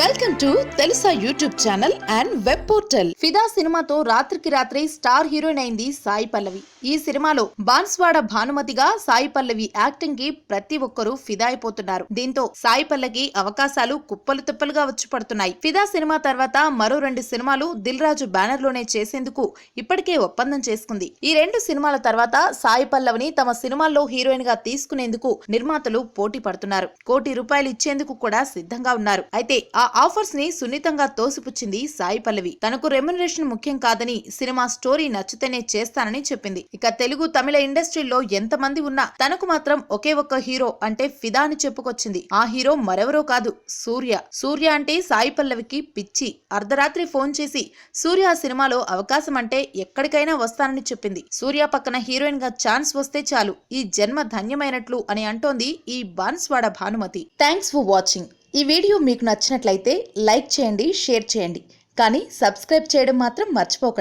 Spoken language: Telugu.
Welcome to Telusa YouTube channel and web portal Fidaa సినిమాతో రాత్రికి రాత్రి స్టార్ హీరోయిన్ అయింది సాయి పల్లవి. ఈ సినిమాలో బాన్స్వాడ భానుమతిగా సాయి పల్లవి యాక్టింగ్కి ప్రతి ఒక్కరూ ఫిదా అయిపోతున్నారు. దీంతో సాయి పల్లకి అవకాశాలు కుప్పలు తుప్పలుగా వచ్చి పడుతున్నాయి. ఫిదా సినిమా తర్వాత మరో రెండు సినిమాలు దిల్ రాజు బ్యానర్లోనే చేసేందుకు ఇప్పటికే ఒప్పందం చేసుకుంది. ఈ రెండు సినిమాల తర్వాత సాయి పల్లవిని తమ సినిమాల్లో హీరోయిన్గా తీసుకునేందుకు నిర్మాతలు పోటీ పడుతున్నారు. కోటి రూపాయలు ఇచ్చేందుకు కూడా సిద్ధంగా ఉన్నారు. అయితే ఆ ఆఫర్స్ని సున్నితంగా తోసిపుచ్చింది సాయి పల్లవి. తనకు రెమ్యునరేషన్ ముఖ్యం కాదని సినిమా స్టోరీ నచ్చితేనే చేస్తానని చెప్పింది. ఇక తెలుగు తమిళ ఇండస్ట్రీలో ఎంతమంది ఉన్నా తనకు మాత్రం ఒకే ఒక్క హీరో అంటే ఫిదా అని చెప్పుకొచ్చింది. ఆ హీరో మరెవరో కాదు సూర్య. సూర్య అంటే సాయి పల్లవికి పిచ్చి. అర్ధరాత్రి ఫోన్ చేసి సూర్య ఆ సినిమాలో అవకాశం అంటే ఎక్కడికైనా వస్తానని చెప్పింది. సూర్య పక్కన హీరోయిన్గా ఛాన్స్ వస్తే చాలు. ఈ జన్మ ధన్యమైనట్లు అని అంటోంది ఈ Banswada Bhanumathi. Thanks for watching. ఈ వీడియో మీకు నచ్చినట్లయితే లైక్ చేయండి షేర్ చేయండి. కానీ సబ్స్క్రైబ్ చేయడం మాత్రం మర్చిపోకండి.